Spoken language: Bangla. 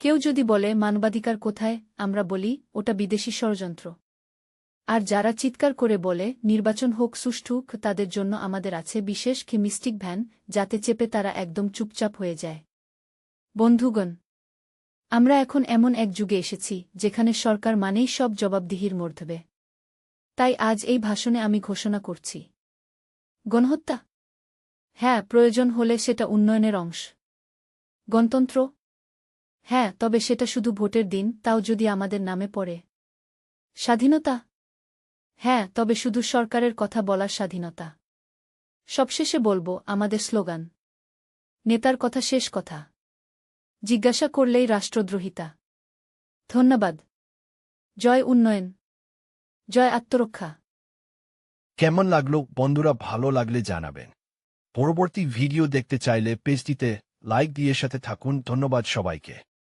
কেউ যদি বলে, মানবাধিকার কোথায়? আমরা বলি, ওটা বিদেশি ষড়যন্ত্র। আর যারা চিৎকার করে বলে, নির্বাচন হোক সুষ্ঠু, তাদের জন্য আমাদের আছে বিশেষ মিস্টিক ভ্যান, যাতে চেপে তারা একদম চুপচাপ হয়ে যায়। বন্ধুগণ, আমরা এখন এমন এক যুগে এসেছি, যেখানে সরকার মানেই সব জবাবদিহির মধ্যবে তাই আজ এই ভাষণে আমি ঘোষণা করছি। গণহত্যা? হ্যাঁ প্রয়োজন হলে সেটা উন্নয়নের অংশ। গণতন্ত্র হ্যাঁ তবে সেটা শুধু ভোটের দিন, তাও যদি আমাদের নামে পড়ে। স্বাধীনতা? হ্যাঁ তবে শুধু সরকারের কথা বলার স্বাধীনতা। সবশেষে বলব, আমাদের স্লোগান। নেতার কথা শেষ কথা। জিজ্ঞাসা করলেই রাষ্ট্রদ্রোহিতা। ধন্যবাদ। জয় উন্নয়ন। জয় আত্মরক্ষা। কেমন লাগল? বন্ধুরা, ভালো লাগলে জানাবেন। পরবর্তী ভিডিও দেখতে চাইলে পেজটিতে লাইক দিয়ে সাথে থাকুন। ধন্যবাদ সবাইকে।